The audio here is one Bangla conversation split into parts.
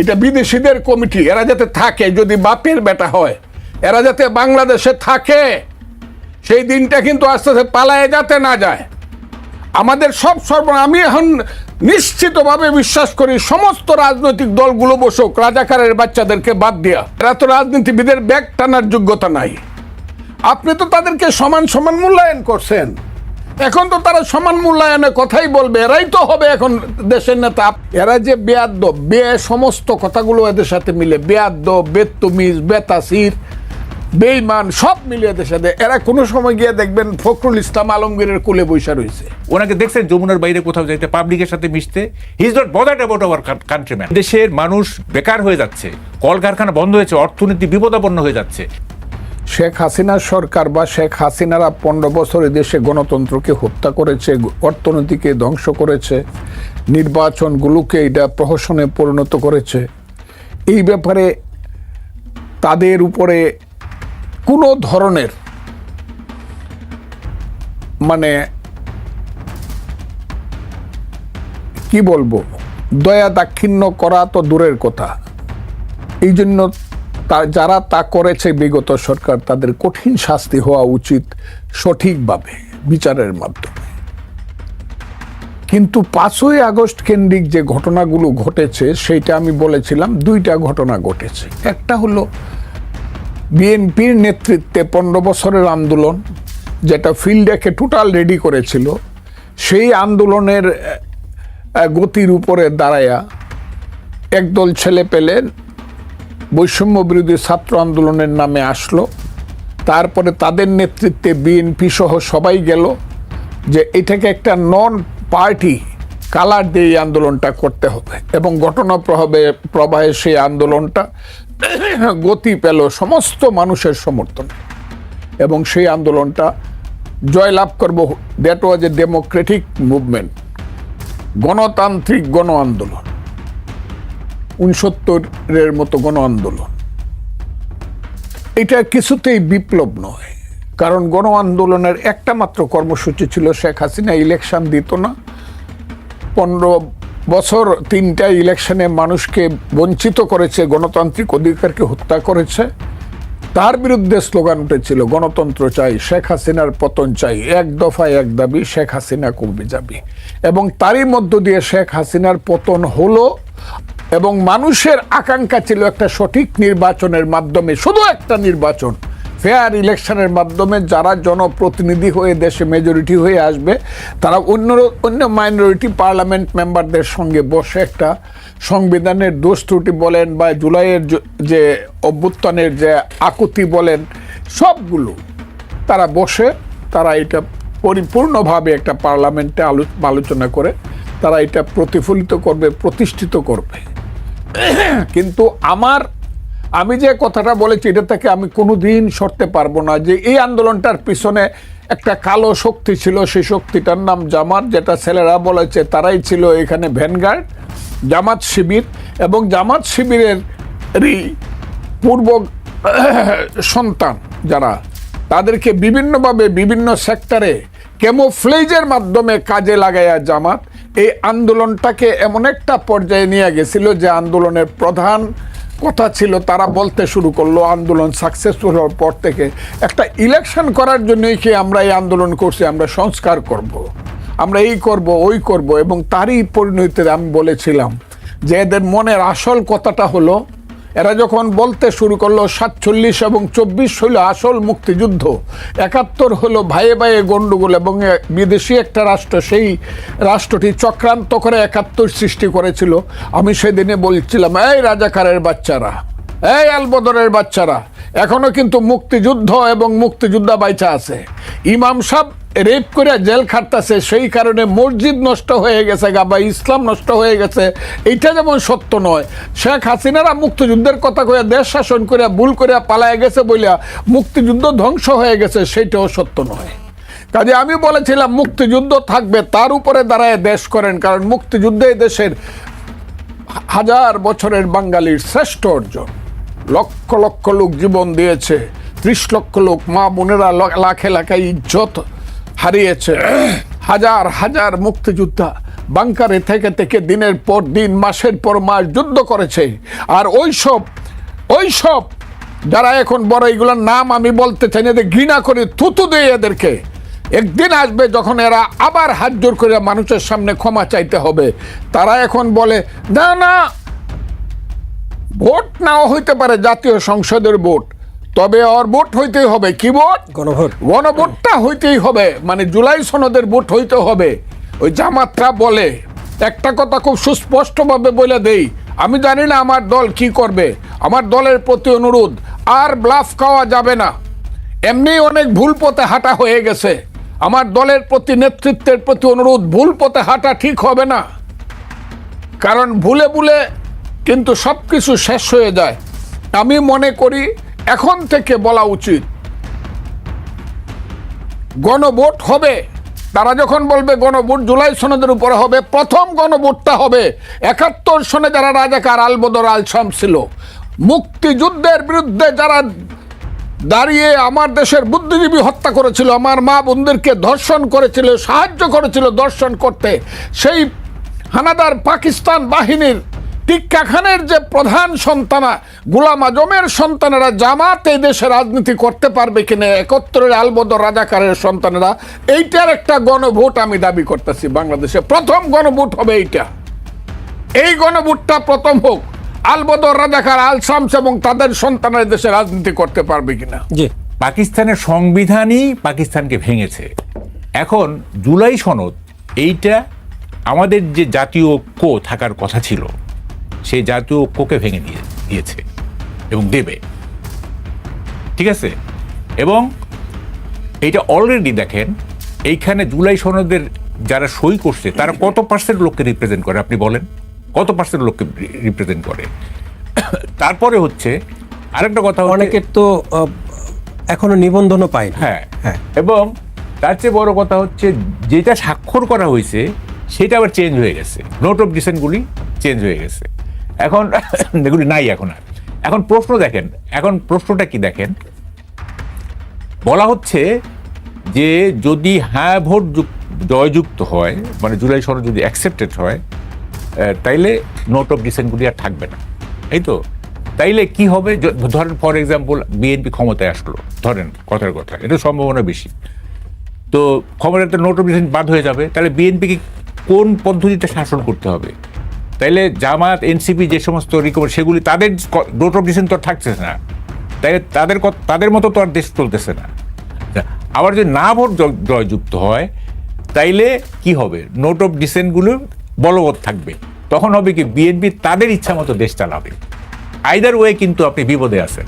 এটা বিদেশিদের কমিটি, এরা যাতে থাকে, যদি বাপের বেটা হয়, এরা যাতে বাংলাদেশে থাকে, সেই দিনটা কিন্তু আস্তে আস্তে পালায় যাতে না যায়। আমাদের সব সর্ব আমি এখন নিশ্চিতভাবে বিশ্বাস করি, সমস্ত রাজনৈতিক দলগুলো বসুক, রাজাকারের বাচ্চাদেরকে বাদ দিয়া। এরা তো রাজনীতিবিদের ব্যাগ টানার যোগ্যতা নাই। আপনি তো তাদেরকে সমান সমান মূল্যায়ন করছেন। এখন তো তারা সমান মূল্যায়নের কথাই বলবে, এরাই তো হবে এখন দেশের নেতা। এরা যে বেয়াদ্দ, বে সমস্ত কথাগুলো এদের সাথে মিলে, বেয়াদ্দ, বেত্তমিজ, বেতাসির, বেইমান, সব মিলিয়ে এদের সাথে। এরা কোনো সময় গিয়ে দেখবেন ফখরুল ইসলাম আলমগীরের কোলে বৈশা রয়েছে। ওনাকে দেখছেন যমুনার বাইরে কোথাও যাইতে, পাবলিকের সাথে মিশতে। He is not bothered about our countryman দেশের মানুষ বেকার হয়ে যাচ্ছে, কলকারখানা বন্ধ হয়েছে, অর্থনীতি বিপদাপন্ন হয়ে যাচ্ছে। শেখ হাসিনার সরকার বা শেখ হাসিনারা পনেরো বছর দেশে গণতন্ত্রকে হত্যা করেছে, অর্থনীতিকে ধ্বংস করেছে, নির্বাচনগুলোকে এটা প্রহসনে পরিণত করেছে। এই ব্যাপারে তাদের উপরে কোনো ধরনের মানে কি বলব, দয়া দাক্ষিণ্য করা তো দূরের কথা। এই জন্য যারা তা করেছে বিগত সরকার, তাদের কঠিন শাস্তি হওয়া উচিত সঠিকভাবে বিচারের মাধ্যমে। কিন্তু পাঁচই আগস্ট কেন্দ্রিক যে ঘটনাগুলো ঘটেছে, সেইটা আমি বলেছিলাম, দুইটা ঘটনা ঘটেছে। একটা হলো বিএনপির নেতৃত্বে পনেরো বছরের আন্দোলন, যেটা ফিল্ডেকে টোটাল রেডি করেছিল। সেই আন্দোলনের গতির উপরে দাঁড়ায়া একদল ছেলে পেলেন বৈষম্য বিরোধী ছাত্র আন্দোলনের নামে আসলো। তারপরে তাদের নেতৃত্বে বিএনপি সহ সবাই গেল যে এটাকে একটা নন পার্টি কালার দিয়ে এই আন্দোলনটা করতে হবে এবং ঘটনা প্রভাবে প্রবাহে সেই আন্দোলনটা গতি পেল সমস্ত মানুষের সমর্থন এবং সেই আন্দোলনটা জয়লাভ করব। That was a democratic movement গণতান্ত্রিক গণ আন্দোলন। উনসত্তরের মতো গণ আন্দোলন। এটা কিছুতেই বিপ্লব নয়, কারণ গণ আন্দোলনের একটা মাত্র কর্মসূচি ছিল শেখ হাসিনা ইলেকশন দিত না। পনেরো বছর তিনটা ইলেকশনে মানুষকে বঞ্চিত করেছে, গণতান্ত্রিক অধিকারকে হত্যা করেছে। তার বিরুদ্ধে স্লোগান উঠেছিল, গণতন্ত্র চাই, শেখ হাসিনার পতন চাই, এক দফায় এক দাবি, শেখ হাসিনা কমবে যাবে। এবং তারই মধ্য দিয়ে শেখ হাসিনার পতন হলো এবং মানুষের আকাঙ্ক্ষা ছিল একটা সঠিক নির্বাচনের মাধ্যমে, শুধু একটা নির্বাচন ফেয়ার ইলেকশনের মাধ্যমে যারা জনপ্রতিনিধি হয়ে দেশে মেজরিটি হয়ে আসবে, তারা অন্য অন্য মাইনরিটি পার্লামেন্ট মেম্বারদের সঙ্গে বসে একটা সংবিধানের দোষ ত্রুটি বলেন বা জুলাইয়ের যে অভ্যুত্থানের যে আকুতি বলেন, সবগুলো তারা বসে, তারা এটা পরিপূর্ণভাবে একটা পার্লামেন্টে আলো- আলোচনা করে, তারা এটা প্রতিফলিত করবে, প্রতিষ্ঠিত করবে। কিন্তু আমার, আমি যে কথাটা বলেছি, এটা থেকে আমি কোনোদিন সরতে পারব না যে এই আন্দোলনটার পিছনে একটা কালো শক্তি ছিল। সেই শক্তিটার নাম জামাত, যেটা ছেলেরা বলেছে তারাই ছিল এখানে ভ্যানগার্ড, জামাত শিবির এবং জামাত শিবিরের পূর্ব সন্তান যারা, তাদেরকে বিভিন্নভাবে বিভিন্ন সেক্টরে কেমোফ্লেজের মাধ্যমে কাজে লাগাইয়া জামাত এই আন্দোলনটাকে এমন একটা পর্যায়ে নিয়ে গেছিল যে আন্দোলনের প্রধান কথা ছিল, তারা বলতে শুরু করল আন্দোলন সাকসেসফুল হওয়ার পর থেকে একটা ইলেকশন করার জন্যই কি আমরা এই আন্দোলন করছি, আমরা সংস্কার করব। আমরা এই করব, ওই করব, এবং তারই পরিণতিতে আমি বলেছিলাম যে এদের মনের আসল কথাটা হলো এরা যখন বলতে শুরু করল, সাতচল্লিশ এবং চব্বিশ হইল আসল মুক্তিযুদ্ধ। একাত্তর হলো ভাইয়ে ভাইয়ে গণ্ডগোল এবং বিদেশি একটা রাষ্ট্র, সেই রাষ্ট্রটি চক্রান্ত করে একাত্তর সৃষ্টি করেছিল। আমি সেদিনে বলছিলাম, এই রাজাকারের বাচ্চারা এই আলবদরের বাচ্চারা, এখনও কিন্তু মুক্তিযুদ্ধ এবং মুক্তিযোদ্ধা বাইচা আছে। ইমাম সাহ রেপ করে জেল খাটতেছে, সেই কারণে মসজিদ নষ্ট হয়ে গেছে গা বা ইসলাম নষ্ট হয়ে গেছে। এইটা যেমন সত্য নয়, শেখ হাসিনারা মুক্তিযুদ্ধের কথা কইয়া দেশ শাসন করে ভুল করে পালায় গেছে বলিয়া মুক্তিযুদ্ধ ধ্বংস হয়ে গেছে, সেইটাও সত্য নয়। কাজে আমি বলেছিলাম, মুক্তিযুদ্ধ থাকবে, তার উপরে দাঁড়ায় দেশ করেন, কারণ মুক্তিযুদ্ধে দেশের হাজার বছরের বাঙালির শ্রেষ্ঠ অর্জন। লক্ষ লক্ষ লোক জীবন দিয়েছে। ত্রিশ লক্ষ লোক মা বোনেরা লাখে লাখে ইজ্জত হারিয়েছে। হাজার হাজার মুক্তিযোদ্ধা বাংকারে থেকে থেকে দিনের পর দিন, মাসের পর মাস যুদ্ধ করেছে। আর ওইসব ওইসব যারা এখন বড় এগুলোর নাম আমি বলতে চাই এদের ঘৃণা করে থুতু দেয় এদেরকে। একদিন আসবে যখন এরা আবার হাত জোর করে মানুষের সামনে ক্ষমা চাইতে হবে। তারা এখন বলে, না না ভোট নাও হইতে পারে জাতীয় সংসদের ভোট। তবে ওর ভোট হইতেই হবে। কি ভোট? গণভোট। গণভোটটা হইতেই হবে। মানে জুলাই সনদের ভোট হইতে হবে। ওই জামাতরা বলে। একটা কথা খুব সুস্পষ্টভাবে বলে দেই। আমি জানি না আমার দল কি করবে। আমার দলের প্রতি অনুরোধ আর ব্লাফ খাওয়া যাবে না। এমনি অনেক ভুল পথে হাঁটা হয়ে গেছে। আমার দলের প্রতি নেতৃত্বের প্রতি অনুরোধ ভুল পথে হাঁটা ঠিক হবে না। কারণ ভুলে ভুলে কিন্তু সব কিছু শেষ হয়ে যায়। আমি মনে করি এখন থেকে বলা উচিত। গণভোট হবে। তারা যখন বলবে গণভোট জুলাই সনদের উপরে হবে, প্রথম গণভোটটা হবে। একাত্তর সনে যারা রাজাকার আলবদর আল শাম ছিল, মুক্তিযুদ্ধের বিরুদ্ধে যারা দাঁড়িয়ে আমার দেশের বুদ্ধিজীবী হত্যা করেছিল, আমার মা বোনদেরকে ধর্ষণ করেছিল, সাহায্য করেছিল দর্শন করতে, সেই হানাদার পাকিস্তান বাহিনীর টিক্কা খানের যে প্রধান সন্তানা, গুলাম আজমের সন্তানেরা জামাত এই দেশে রাজনীতি করতে পারবে কিনা একত্তরের আলবদর রাজাকারের সন্তানেরা, এইটার একটা গণভোট আমি দাবি করতেছি বাংলাদেশে। প্রথম গণভোট হবে এইটা। এই গণভোটটা প্রথম হোক, আলবদর রাজাকার আল শামস এবং তাদের সন্তানের দেশে রাজনীতি করতে পারবে কিনা। জি। পাকিস্তানের সংবিধানই পাকিস্তানকে ভেঙেছে। এখন জুলাই সনদ, এইটা আমাদের যে জাতীয় ঐক্য থাকার কথা ছিল সেই জাতীয় ঐক্যকে ভেঙে দিয়ে দিয়েছে এবং দেবে। ঠিক আছে? এবং এইটা অলরেডি দেখেন এইখানে জুলাই সনদের যারা সই করছে তারা কত পার্সেন্ট লোককে রিপ্রেজেন্ট করে? আপনি বলেন কত পার্সেন্ট লোককে রিপ্রেজেন্ট করে? তারপরে হচ্ছে আরেকটা কথা অনেকের তো এখনও নিবন্ধনও পায় হ্যাঁ। হ্যাঁ। এবং তার চেয়ে বড় কথা হচ্ছে যেটা স্বাক্ষর করা হয়েছে সেটা আবার চেঞ্জ হয়ে গেছে। নোট অফ ডিসেন্টগুলি চেঞ্জ হয়ে গেছে। এখন এগুলি নাই এখন আর। এখন প্রশ্ন দেখেন, এখন প্রশ্নটা কি দেখেন? বলা হচ্ছে যে যদি হ্যাঁ ভোট যুক- জয়যুক্ত হয় মানে জুলাই সনদ যদি অ্যাকসেপ্টেড হয় তাইলে নোট অফ ডিসেন্টগুলি আর থাকবে না। এই তো? তাইলে কি হবে? ধরেন ফর এক্সাম্পল বিএনপি ক্ষমতায় আসলো, ধরেন, কথার কথা, এটা সম্ভাবনা বেশি। তো ক্ষমতাতে নোট অফ ডিসেন্ট বাদ হয়ে যাবে তাহলে বিএনপিকে কোন পদ্ধতিতে শাসন করতে হবে? তাইলে জামাত এনসিপি যে সমস্ত রিকভার সেগুলি তাদের নোট অফ ডিসেন্ট তো থাকছে না। তাই তাদের তাদের মতো তো আর দেশ চলতেছে না। আবার যদি না ভোট জয়যুক্ত হয়, তাইলে কি হবে? নোট অফ ডিসেন্টগুলো বলবৎ থাকবে। তখন হবে কি, বিএনপি তাদের ইচ্ছা মতো দেশ চালাবে। আইদার ওয়ে কিন্তু আপনি বিপদে আছেন।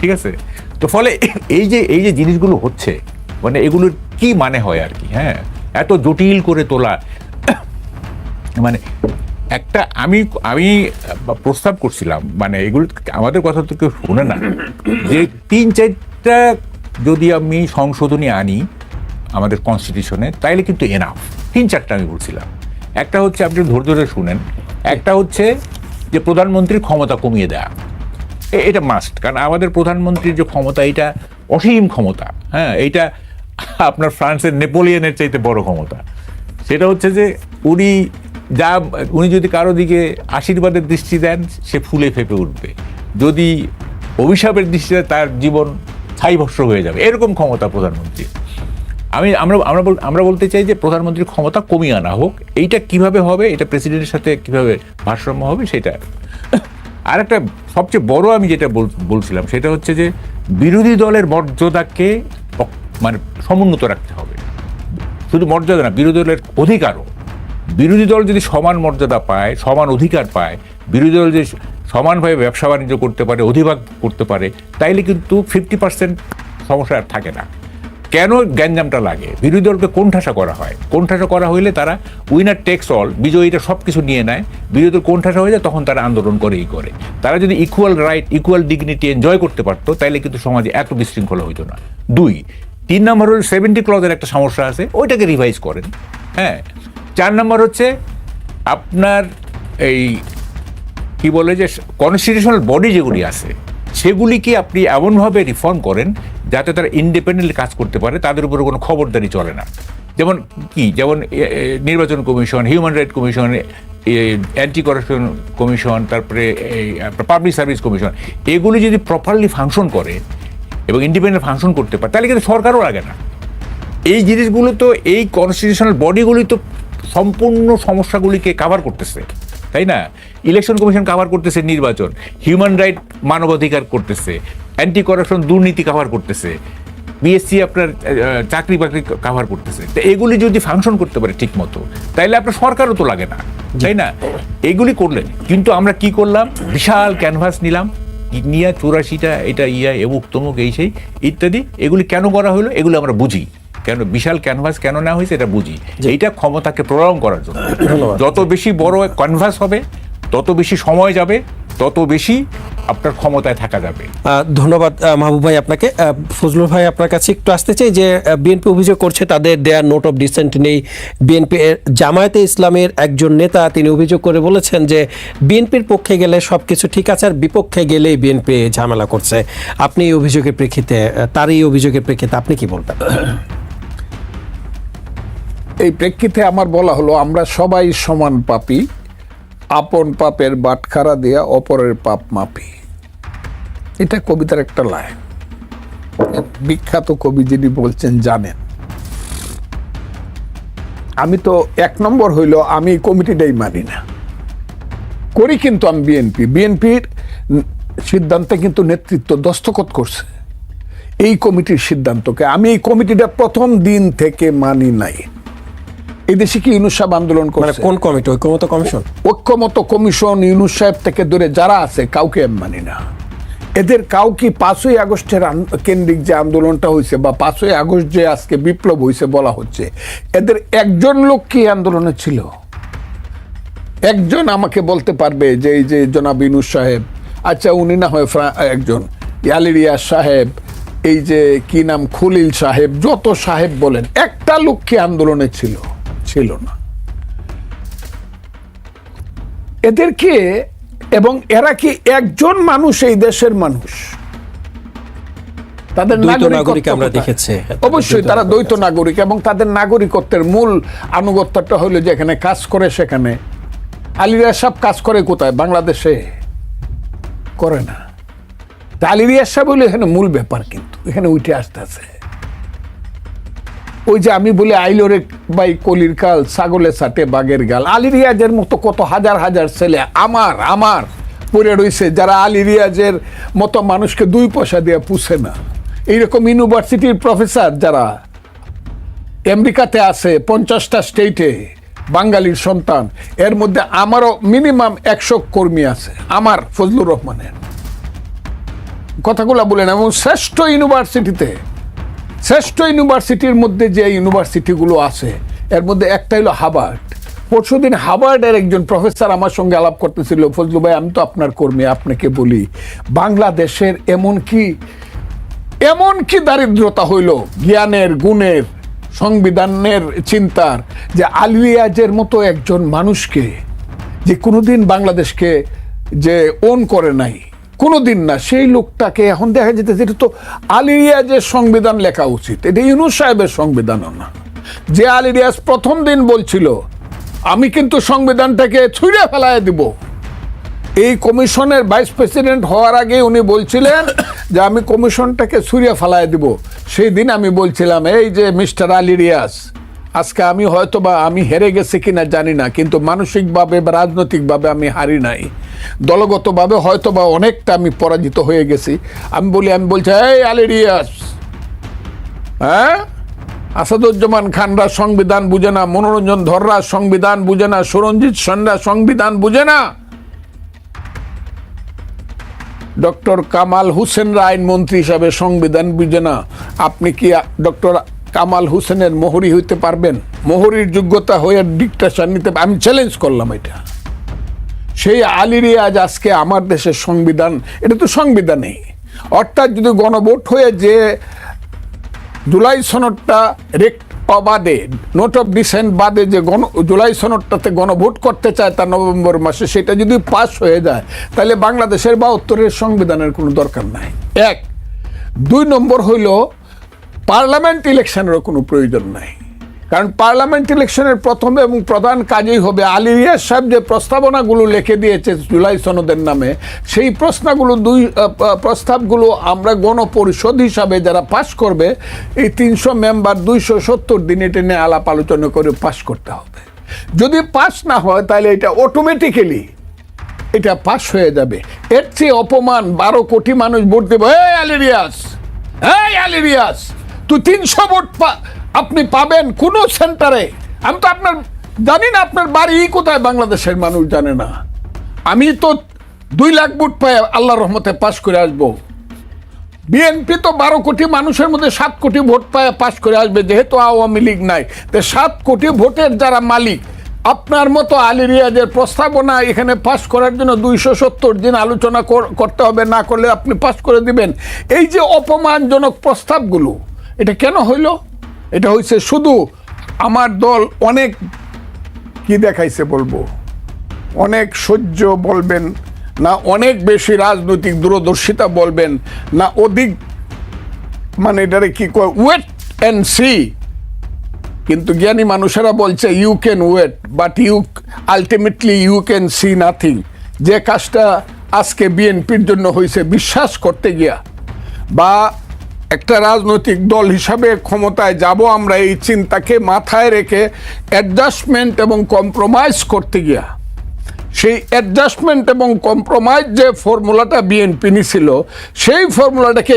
ঠিক আছে? তো ফলে এই যে এই যে জিনিসগুলো হচ্ছে মানে এগুলোর কি মানে হয় আর কি হ্যাঁ? এত জটিল করে তোলা। মানে একটা আমি আমি প্রস্তাব করছিলাম মানে এগুলো আমাদের কথা তো কেউ শোনে না। যে তিন চারটা যদি আমি সংশোধনী আনি আমাদের কনস্টিটিউশনে তাইলে কিন্তু এনাফ তিন চারটা আমি বলছিলাম। একটা হচ্ছে আপনি ধৈর্য ধরে শুনেন, একটা হচ্ছে যে প্রধানমন্ত্রীর ক্ষমতা কমিয়ে দেয়া। এটা মাস্ট কারণ আমাদের প্রধানমন্ত্রীর যে ক্ষমতা এটা অসীম ক্ষমতা হ্যাঁ এইটা আপনার ফ্রান্সের নেপোলিয়নের চাইতে বড় ক্ষমতা। সেটা হচ্ছে যে উনি যা, উনি যদি কারও দিকে আশীর্বাদের দৃষ্টি দেন, সে ফুলে ফেপে উঠবে। যদি অভিশাপের দৃষ্টি দেয়, তার জীবন ছাই হয়ে যাবে। এরকম ক্ষমতা প্রধানমন্ত্রী। আমি, আমরা আমরা আমরা বলতে চাই যে প্রধানমন্ত্রীর ক্ষমতা কমিয়ে আনা হোক। এইটা কীভাবে হবে, এটা প্রেসিডেন্টের সাথে কীভাবে ভারসাম্য হবে, সেটা আর একটা সবচেয়ে বড় আমি যেটা বলছিলাম, সেটা হচ্ছে যে বিরোধী দলের মর্যাদাকে মানে সমুন্নত রাখতে হবে। শুধু মর্যাদা না, বিরোধী দলের অধিকারও। বিরোধী দল যদি সমান মর্যাদা পায়, সমান অধিকার পায়, বিরোধী দল যদি সমানভাবে ব্যবসা বাণিজ্য করতে পারে, অধিভাগ করতে পারে, তাইলে কিন্তু ফিফটি পার্সেন্ট সমস্যা আর থাকে না। কেন গ্যাঞ্জামটা লাগে? বিরোধী দলকে কোণঠাসা করা হয়? কোণঠাসা করা হইলে তারা উইনার টেক্স অল বিজয়ীরা সব কিছু নিয়ে নেয়। বিরোধী দল কোণঠাসা হয়ে যায়, তখন তারা আন্দোলন করেই করে। তারা যদি equal right equal dignity enjoy করতে পারতো, তাইলে কিন্তু সমাজে এত বিশৃঙ্খলা হইতো না। দুই, তিন নম্বর হল সেভেন্টি ক্লজের একটা সমস্যা আছে, ওইটাকে রিভাইজ করেন। হ্যাঁ চার নম্বর হচ্ছে আপনার এই কি বলে যে কনস্টিটিউশনাল বডি যেগুলি আছে, সেগুলিকে আপনি এমনভাবে রিফর্ম করেন যাতে তারা ইন্ডিপেন্ডেন্টলি কাজ করতে পারে, তাদের উপরে কোনো খবরদারি চলে না। যেমন কি? যেমন নির্বাচন commission human right commission anti corruption commission, তারপরে পাবলিক সার্ভিস কমিশন, এগুলি যদি প্রপারলি ফাংশন করে এবং ইন্ডিপেন্ডেন্ট ফাংশন করতে পারে, তাহলে কিন্তু সরকারও লাগে না। এই জিনিসগুলো তো, এই কনস্টিটিউশনাল বডিগুলি তো সম্পূর্ণ সমস্যাগুলিকে কাভার করতেছে তাই না? ইলেকশন কমিশন কাভার করতেছে নির্বাচন হিউম্যান রাইট মানবাধিকার করতেছে অ্যান্টি করাপশন দুর্নীতি কাভার করতেছে বিএসসি আপনার চাকরি বাকরি কাভার করতেছে। তো এগুলি যদি ফাংশন করতে পারে ঠিক মতো তাইলে আপনার সরকারও তো লাগে না তাই না? এগুলি করলেন কিন্তু আমরা কি করলাম? বিশাল ক্যানভাস নিলাম নিয়ে চুরাশিটা এটা ইয়া এমুক তমুক এই সেই ইত্যাদি। এগুলি কেন করা হলো? এগুলো আমরা বুঝি। কেন বিশাল ক্যানভাস কেন নেওয়া হয়েছে এটা বুঝি। এইটা ক্ষমতাকে প্রলং করার জন্য। যত বেশি বড় ক্যানভাস হবে তত বেশি সময় যাবে তত বেশি আপনার ক্ষমতায় থাকা যাবে। ধন্যবাদ মাহবুব ভাই আপনাকে। ফজলুল ভাই আপনার কাছে একটু আসতে চাই যে বিএনপি অভিযোগ করছে তাদের দেয়ার নোট অফ ডিসেন্ট নেই। বিএনপি জামায়াতে ইসলামের একজন নেতা তিনি অভিযোগ করে বলেছেন যে বিএনপির পক্ষে গেলে সব কিছু ঠিক আছে আর বিপক্ষে গেলেই বিএনপি ঝামেলা করছে। আপনি এই অভিযোগের প্রেক্ষিতে তার এই অভিযোগের প্রেক্ষিতে আপনি কি বলবেন? এই প্রেক্ষিতে আমার বলা হলো, আমরা সবাই সমান পাপি, আপন পাপের বাটখারা দিয়া অপরের পাপ মাপি। এটা কবিতার একটা লাইন। বিখ্যাত কবি যিনি বলছেন, জানেন। আমি তো এক নম্বর হইল, আমি কমিটিটাই মানি না। করি কিন্তু আমি বিএনপি বিএনপির সিদ্ধান্তে কিন্তু নেতৃত্ব দস্তখত করছে। এই কমিটির সিদ্ধান্তকে। আমি এই কমিটিটা প্রথম দিন থেকে মানি নাই। এই দেশে কি ইউনুস সাহেব আন্দোলন মানে করছে? কোন কমিটি? ঐক্যমত কমিশন? ঐক্যমত কমিশন ইউনুস সাহেব থেকে ধরে যারা আছে কাউকে আমি মানি না। এদের কাউকে পাঁচই আগস্টের কেন্দ্রিক যে আন্দোলনটা হয়েছে বা পাঁচই আগস্ট যে আজকে বিপ্লব হয়েছে বলা হচ্ছে এদের একজন লোক কি আন্দোলনে ছিল? একজন আমাকে বলতে পারবে যে এই যে জনাব ইনুস সাহেব আচ্ছা উনি না হয় ফ্রা- একজন ইয়ালিরিয়া সাহেব এই যে কি নাম খলিল সাহেব যত সাহেব বলেন একটা লোক কি আন্দোলনে ছিল? ছিল না। এদেরকে এবং এরা কি একজন মানুষ এই দেশের মানুষ? তাদের নাগরিক আমরা দেখেছি। অবশ্যই তারা দ্বৈত নাগরিক এবং তাদের নাগরিকত্বের মূল আনুগত্যটা হলো যেখানে কাজ করে সেখানে। আলিরা সাহেব কাজ করে কোথায়? বাংলাদেশে। করে না। তা আলিরিয়া সাহেব হলো এখানে মূল ব্যাপার কিন্তু। এখানে উঠে আসতেছে। ওই যে আমি বলি আইলোরে বাই কলির কাল ছাগলে সাটে বাগের গাল। আলী রিয়াজের মতো কত হাজার হাজার ছেলে আমার আমার পড়ে রয়েছে যারা আলী রিয়াজের মতো মানুষকে দুই পয়সা দিয়ে পুষে না। এইরকম ইউনিভার্সিটির প্রফেসর যারা আমেরিকাতে আছে, পঞ্চাশটা স্টেটে বাঙালির সন্তান, এর মধ্যে আমারও মিনিমাম একশো কর্মী আছে, আমার ফজলুর রহমানের। কথাগুলো বলেন, এবং শ্রেষ্ঠ ইউনিভার্সিটিতে শ্রেষ্ঠ ইউনিভার্সিটির মধ্যে যে ইউনিভার্সিটিগুলো আছে, এর মধ্যে একটা হলো হাবার্ড পরশুদিন হাবার্ডের একজন প্রফেসর আমার সঙ্গে আলাপ করতেছিল, ফজলু ভাই, আমি তো আপনার কর্মী, আপনাকে বলি, বাংলাদেশের এমন কি এমন কি দারিদ্রতা হইল, জ্ঞানের, গুণের, সংবিধানের চিন্তার, যে আলিয়াজের মতো একজন মানুষকে, যে কোনোদিন বাংলাদেশকে যে ওন করে নাই। কোনোদিন না, সেই লোকটাকে এখন দেখা যেতেছে, এটা তো আলিয়াজের সংবিধান লেখা উচিত। এটা ইউনুস সাহেবের সংবিধানও না। যে আলিয়াজ প্রথম দিন বলছিল, আমি কিন্তু সংবিধানটাকে ছুঁড়ে ফেলায় দিব। এই কমিশনের ভাইস প্রেসিডেন্ট হওয়ার আগে উনি বলছিলেন যে, আমি কমিশনটাকে ছুঁড়ে ফেলায় দিব। সেই দিন আমি বলছিলাম, এই যে মিস্টার আলী রিয়াজ আজকে আমি হয়তো বা আমি হেরে গেছি কিনা জানি না, কিন্তু মানসিকভাবে বা রাজনৈতিকভাবে আমি হারি নাই। দলগতভাবে হয়তো বা অনেকটা আমি পরাজিত হয়ে গেছি। আমি বলি, আমি বলছি, এই আলী রিয়াজ হ্যাঁ? আসাদুজ্জামান খানরা সংবিধান বুঝে না, মনোরঞ্জন ধররা সংবিধান বুঝে না, সুরঞ্জিত সন্ধ্যা সংবিধান বুঝে না। ডক্টর কামাল হুসেনরা আইনমন্ত্রী হিসাবে সংবিধান বুঝে না। আপনি কি ডক্টর কামাল হুসেনের মোহরি হইতে পারবেন? মোহরির যোগ্যতা হয়ে ডিকটেশন নিতে আমি চ্যালেঞ্জ করলাম এটা। সেই আলিরি আজ আজকে আমার দেশের সংবিধান, এটা তো সংবিধানেই। অর্থাৎ যদি গণভোট হয়ে যে জুলাই সনদটা রেক্ট বাদে নোট অফ ডিসেন্ট বাদে যে গণ, জুলাই সনদটাতে গণভোট করতে চায় তা নভেম্বর মাসে, সেটা যদি পাস হয়ে যায়, তাহলে বাংলাদেশের বা উত্তরের সংবিধানের কোনো দরকার নাই। এক, দুই নম্বর হইল, পার্লামেন্ট ইলেকশনেরও কোনো প্রয়োজন নাই। কারণ পার্লামেন্ট ইলেকশনের প্রথম এবং প্রধান কাজই হবে আলী রিয়াজ সাহেব যে প্রস্তাবনাগুলো লিখে দিয়েছে জুলাই সনদের নামে, সেই প্রশ্নগুলো দুই প্রস্তাবগুলো আমরা গণপরিষদ হিসাবে যারা পাশ করবে, এই তিনশো মেম্বার দুইশো সত্তর দিন এটা নিয়ে আলাপ আলোচনা করে পাশ করতে হবে। যদি পাস না হয় তাহলে এটা অটোমেটিক্যালি এটা পাস হয়ে যাবে। এর চেয়ে অপমান বারো কোটি মানুষ ভোট দেবে, এই আলিরিয়াস এই আলিরিয়াস তুই তিনশো ভোট পা- আপনি পাবেন কোন সেন্টারে। আমি তো আপনার, জানি না আপনার বাড়ি কোথায়, বাংলাদেশের মানুষ জানে না। আমি তো দুই লাখ ভোট পায় আল্লাহর রহমতে পাশ করে আসব। বিএনপি তো বারো কোটি মানুষের মধ্যে সাত কোটি ভোট পায় পাশ করে আসবে, যেহেতু আওয়ামী লীগ নাই। তো সাত কোটি ভোটের যারা মালিক, আপনার মতো আলী রিয়াজের প্রস্তাবনা এখানে পাশ করার জন্য দুইশো সত্তর দিন আলোচনা কর- করতে হবে, না করলে আপনি পাশ করে দিবেন। এই যে অপমানজনক প্রস্তাবগুলো, এটা কেন হইল? এটা হয়েছে শুধু আমার দল অনেক কি দেখাইছে বলব? অনেক সহ্য বলবেন, না অনেক বেশি রাজনৈতিক দূরদর্শিতা বলবেন, না অধিক মানে এটারে কি কয় ওয়েট অ্যান্ড সি কিন্তু জ্ঞানী মানুষেরা বলছে you can wait but you ultimately you can see nothing যে কাজটা আজকে বিএনপির জন্য হয়েছে বিশ্বাস করতে গিয়া, বা একটা রাজনৈতিক দল হিসাবে ক্ষমতায় যাব, আমরা এই চিন্তাকে মাথায় রেখে অ্যাডজাস্টমেন্ট এবং কম্প্রোমাইজ করতে গিয়া। সেই অ্যাডজাস্টমেন্ট এবং কম্প্রোমাইজ যে ফর্মুলাটা বিএনপি নিছিল, সেই ফর্মুলাটাকে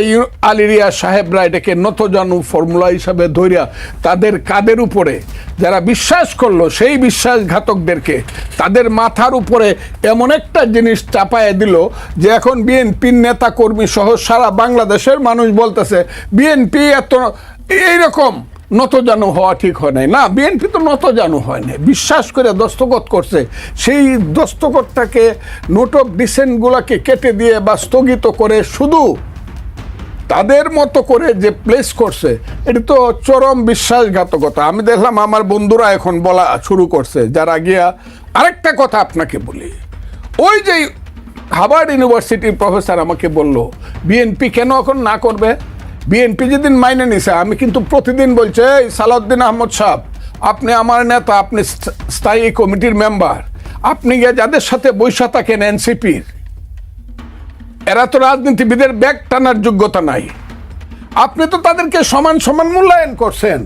আলিরিয়া সাহেবরা এটাকে নতজানু ফর্মুলা হিসাবে ধরিয়া তাদের কাদের উপরে যারা বিশ্বাস করল, সেই বিশ্বাসঘাতকদেরকে তাদের মাথার উপরে এমন একটা জিনিস চাপায় দিল যে এখন বিএনপির নেতা কর্মী সহ সারা বাংলাদেশের মানুষ বলতেছে বিএনপি এত, এইরকম নতজানু হওয়া ঠিক হয় নাই। না, বিএনপি তো নতজানু হয় নাই। বিশ্বাস করে দস্তখত করছে। সেই দস্তখতটাকে নোট অফ ডিসেন্টগুলোকে কেটে দিয়ে বা স্থগিত করে শুধু তাদের মতো করে যে প্লেস করছে, এটা তো চরম বিশ্বাসঘাতকতা। আমি দেখলাম আমার বন্ধুরা এখন বলা শুরু করছে। যারা গিয়া আরেকটা কথা আপনাকে বলি। ওই যে হার্ভার্ড ইউনিভার্সিটির প্রফেসর আমাকে বলল, বিএনপি কেন এখন না করবে? বিএনপি যেদিন মাইনে নিছে, আমি কিন্তু প্রতিদিন বলছে সালাউদ্দিন আহমদ সাহেব, আপনি আমার নেতা, আপনি স্থায়ী কমিটির মেম্বার। আপনি গিয়ে যাদের সাথে বৈশা থাকেন এনসিপির এরা তো রাজনীতিবিদের ব্যাগ টানার যোগ্যতা নাই। আপনি তো তাদেরকে সমান সমান মূল্যায়ন করছেন।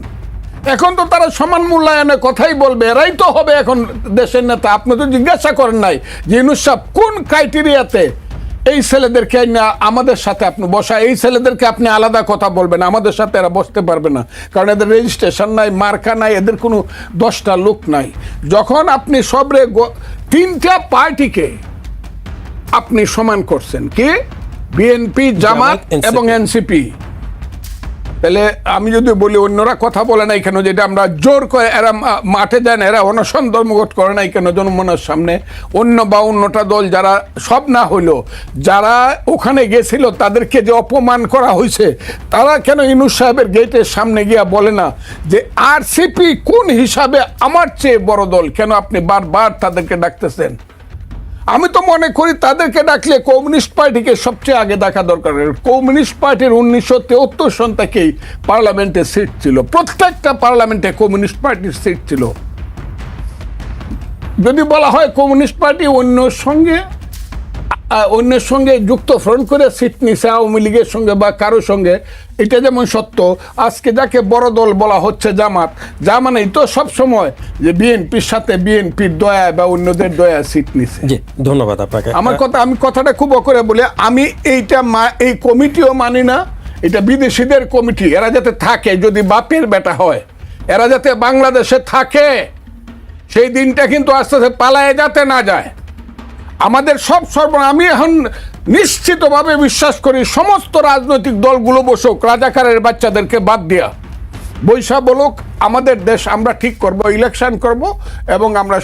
এখন তো তারা সমান মূল্যায়নের কথাই বলবে। এরাই তো হবে এখন দেশের নেতা। আপনি তো জিজ্ঞাসা করেন নাই যে ইনুস সাহেব কোন ক্রাইটেরিয়াতে এই ছেলেদেরকে না আমাদের সাথে আপনি বসা এই ছেলেদেরকে আপনি আলাদা কথা বলবেন আমাদের সাথে এরা বসতে পারবে না। কারণ এদের রেজিস্ট্রেশন নাই মার্কা নাই এদের কোনো দশটা লোক নাই। যখন আপনি সবরে রে তিনটা পার্টিকে আপনি সমান করছেন কে? বিএনপি জামাত এবং এনসিপি তাহলে আমি যদি বলি, অন্যরা কথা বলে নাই কেন? যেটা আমরা জোর করে এরা মাঠে দেন এরা অনশন ধর্মঘট করে নাই কেন জনমনের সামনে? অন্য বা অন্যটা দল যারা সব না হইল, যারা ওখানে গেছিল, তাদেরকে যে অপমান করা হয়েছে তারা কেন ইনুস সাহেবের গেটের সামনে গিয়া বলে না যে আরসিপি কোন হিসাবে আমার চেয়ে বড় দল? কেন আপনি বারবার তাদেরকে ডাকতেছেন? আমি তো মনে করি তাদেরকে ডাকলে কমিউনিস্ট পার্টিকে সবচেয়ে আগে দেখা দরকার। কমিউনিস্ট পার্টির উনিশশো তেহত্তর সন থেকেই পার্লামেন্টে সিট ছিল। প্রত্যেকটা পার্লামেন্টে কমিউনিস্ট পার্টির সিট ছিল। যদি বলা হয় কমিউনিস্ট পার্টি অন্য সঙ্গে অন্যের সঙ্গে যুক্ত ফ্রন্ট করে সিট নিছে আওয়ামী লীগের সঙ্গে বা কারোর সঙ্গে এটা যেমন সত্য আজকে যাকে বড় দল বলা হচ্ছে জামাত যা মানেই তো সব সময় যে বিএনপির সাথে বিএনপির দয়া বা অন্যদের দয়া সিট নিছে জি ধন্যবাদ আপনাকে। আমার কথা আমি কথাটা খুব করে বলি আমি এইটা মা- এই কমিটিও মানি না এটা বিদেশিদের কমিটি এরা যাতে থাকে যদি বাপের বেটা হয় এরা যাতে বাংলাদেশে থাকে সেই দিনটা কিন্তু আস্তে আস্তে পালায় যাতে না যায়। আমাদের সব সর্ব আমি এখন নিশ্চিতভাবে বিশ্বাস করি সমস্ত রাজনৈতিক দলগুলো বসুক, রাজাকারের বাচ্চাদেরকে বাদ দেয়া। বৈশা বলুক আমাদের দেশ আমরা ঠিক করব ইলেকশন করব এবং আমরা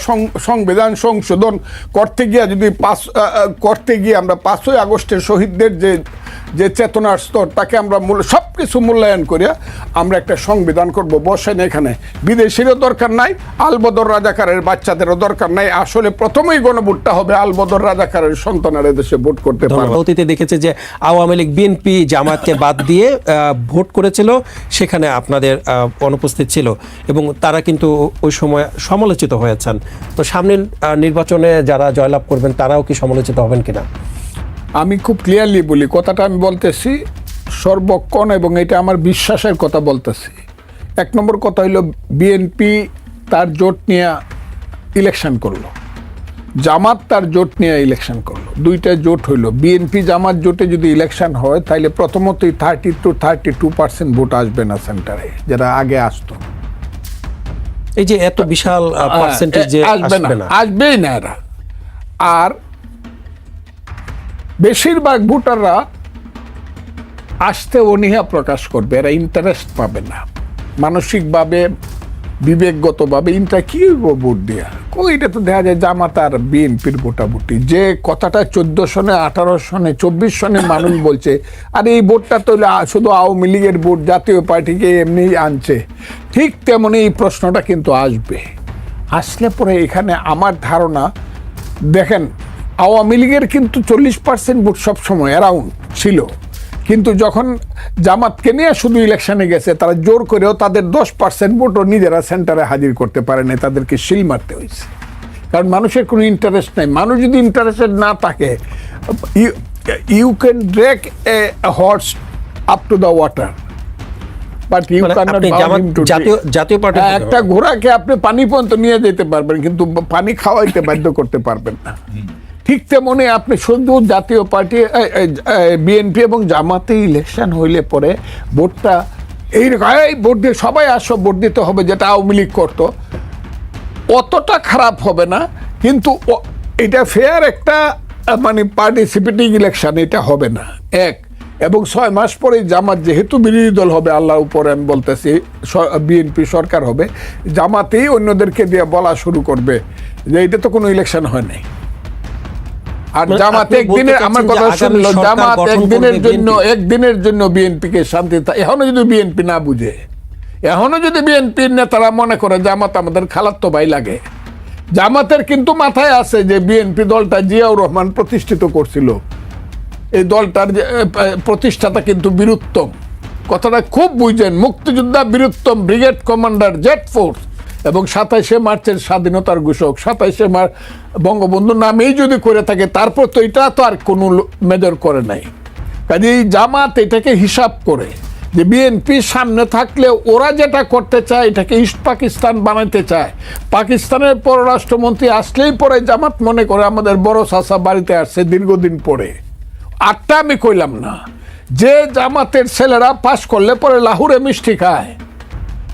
সংবিধান সংশোধন করতে গিয়ে যদি পাঁচ করতে গিয়ে আমরা পাঁচই আগস্টের শহীদদের যে যে চেতনার স্তর তাকে আমরা মূল্য সব কিছু মূল্যায়ন করিয়া আমরা একটা সংবিধান করব। বসেন এখানে। বিদেশিরও দরকার নাই আলবদর রাজাকারের বাচ্চাদেরও দরকার নাই। আসলে প্রথমেই গণভোটটা হবে আলবদর রাজাকারের সন্তানেরা দেশে ভোট করতে পারবে। অতীতে দেখেছে যে আওয়ামী লীগ বিএনপি জামাতকে বাদ দিয়ে ভোট করেছিল। সেখানে আপনাদের অনুপস্থিত ছিল। এবং তারা কিন্তু ওই সময় সমালোচিত হয়েছেন। তো সামনের নির্বাচনে যারা জয়লাভ করবেন, তারাও কি সমালোচিত হবেন কিনা? আমি খুব ক্লিয়ারলি বলি, কথাটা আমি বলতেছি, সর্বক্ষণ এবং এটা আমার বিশ্বাসের কথা বলতেছি। এক নম্বর কথা হইল বিএনপি তার জোট নিয়ে ইলেকশন করল। জামাত তার জোট নিয়ে ইলেকশন করল। দুইটা জোট হইল। বিএনপি জামাত জোটে যদি ইলেকশন হয় তাহলে প্রথমতই thirty two thirty two percent vote আসবে না সেন্টারে যারা আগে আসতো। এই যে এত বিশাল পার্সেন্টেজ আসবে না। আসবেই না। এরা। আর বেশিরভাগ ভোটাররা আসতে অনীহা প্রকাশ করবে এরা ইন্টারেস্ট পাবে না। মানসিকভাবে বিবেকগতভাবে ইন্টা কি ভোট দেওয়া ওইটা তো দেখা যায় জামাত আর বিএনপির ভোটাভুটি। যে কথাটা চোদ্দ সনে, আঠারো সনে, চব্বিশ সনে মানুষ বলছে, আর এই ভোটটা তো শুধু আওয়ামী লীগের ভোট, জাতীয় পার্টিকে এমনি আনছে। ঠিক তেমনি এই প্রশ্নটা কিন্তু আসবে। আসলে পরে এখানে আমার ধারণা, দেখেন, আওয়ামী লীগের কিন্তু চল্লিশ পার্সেন্ট ভোট সবসময় অ্যারাউন্ড ছিল। কিন্তু যখন জামাতকে নিয়ে শুধু ইলেকশনে গেছে তারা জোর করেও তাদের দশ পার্সেন্ট ভোটও নিজেরা সেন্টারে হাজির করতে পারে না তাদেরকে শিল মারতে হয়েছে। কারণ মানুষের কোনো ইন্টারেস্ট নাই। মানুষ যদি ইন্টারেস্টেড না থাকে you can drag a horse up to the water but you cannot আপনি জামাত- জাতীয় জাতীয় পার্টি একটা ঘোড়াকে আপনি পানি পর্যন্ত নিয়ে যেতে পারবেন কিন্তু পানি খাওয়াইতে বাধ্য করতে পারবেন না। ঠিক তেমনি আপনি শুধু জাতীয় পার্টি বিএনপি এবং জামাতে ইলেকশন হইলে পরে ভোটটা এই এই ভোট দিয়ে সবাই আসো, ভোট দিতে হবে যেটা আওয়ামী লীগ করতো। অতটা খারাপ হবে না, কিন্তু এটা ফেয়ার একটা মানে পার্টিসিপেটিং ইলেকশন এটা হবে না। এক, এবং ছয় মাস পরে জামাত যেহেতু বিরোধী দল হবে আল্লাহ উপরে আমি বলতেছি বিএনপি সরকার হবে, জামাতেই অন্যদেরকে দিয়ে বলা শুরু করবে, যে এটা তো কোনো ইলেকশন হয় নাই। আর মানে জামাত একদিনের আমার কথা শুনলো জামাত একদিনের জন্য একদিনের জন্য বিএনপিকে শান্তি থা- এখনও যদি বিএনপি না বুঝে এখনও যদি বিএনপির নেতারা মনে করে জামাত আমাদের খালাত্তো ভাই লাগে। জামাতের কিন্তু মাথায় আছে যে বিএনপি দলটা জিয়াউর রহমান প্রতিষ্ঠিত করছিল। এই দলটার প্রতিষ্ঠাতা কিন্তু বীরুত্তম। কথাটা খুব বুঝছেন মুক্তিযোদ্ধা বীরুত্তম ব্রিগেড কমান্ডার জেট ফোর্স এবং সাতাইশে মার্চের স্বাধীনতার ঘোষক, সাতাইশে মার্চ বঙ্গবন্ধু নামেই যদি করে থাকে, তারপর তো এটা তো আর কোনো মেজর করে নাই। কাজে এই জামাত এটাকে হিসাব করে যে বিএনপি সামনে থাকলে ওরা যেটা করতে চায়, এটাকে ইস্ট পাকিস্তান বানাতে চায়। পাকিস্তানের পররাষ্ট্রমন্ত্রী আসলেই পরে জামাত মনে করে আমাদের বড় চাষা বাড়িতে আসছে দীর্ঘদিন পরে। আটটা আমি কইলাম না। যে জামাতের ছেলেরা পাশ করলে পরে লাহুরে মিষ্টি খায়।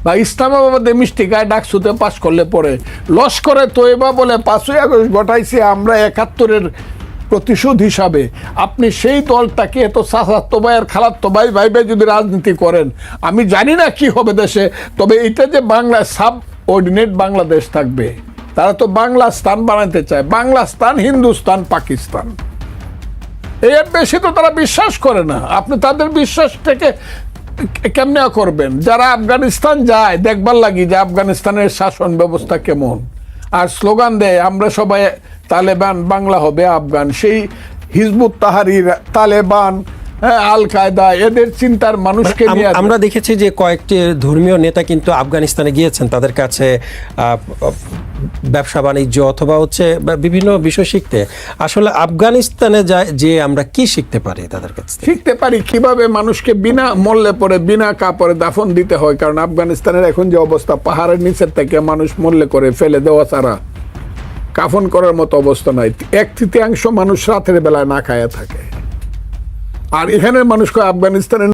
বা ইসলামাবাদে মিষ্টি খায় ডাকসুতে পাশ করলে পরে। লস্করে তৈবা বলে পাঁচই আগস্ট ঘটাইছে আমরা একাত্তরের প্রতিশোধ হিসাবে। আপনি সেই দলটাকে এত সাসাত্ত ভাই আর খালাত্তো ভাই ভাই ভাই যদি রাজনীতি করেন, আমি জানি না কি হবে দেশে, তবে এটা যে বাংলা সাব অর্ডিনেট বাংলাদেশ থাকবে, তারা তো বাংলা স্থান বানাতে চায়। বাংলা স্থান হিন্দুস্তান পাকিস্তান। এর বেশি তো তারা বিশ্বাস করে না। আপনি তাদের বিশ্বাসটাকে কে- কেমনে করবেন? যারা আফগানিস্তান যায়, দেখবার লাগি যে আফগানিস্তানের শাসন ব্যবস্থা কেমন। আর স্লোগান দেয়, আমরা সবাই তালেবান, বাংলা হবে আফগান। সেই হিজবুত তাহারির তালেবান আল কায়দা এদের চিন্তার মানুষকে নিয়ে আমরা দেখেছি যে কয়েকটি ধর্মীয় নেতা কিন্তু আফগানিস্তানে গিয়েছেন তাদের কাছে ব্যবসা বাণিজ্য অথবা হচ্ছে বিভিন্ন বিষয় শিখতে। আসলে আফগানিস্তানে যায় যে আমরা কি শিখতে পারি তাদের কাছ শিখতে পারি কীভাবে মানুষকে বিনা মরলে পরে বিনা কাপড়ে দাফন দিতে হয় কারণ আফগানিস্তানের এখন যে অবস্থা পাহাড়ের নিচের থেকে মানুষ মরলে করে ফেলে দেওয়া ছাড়া কাফন করার মতো অবস্থা নাই। এক তৃতীয়াংশ মানুষ রাতের বেলায় না খায়া থাকে। আর এখানের মানুষকে আফগানিস্তানের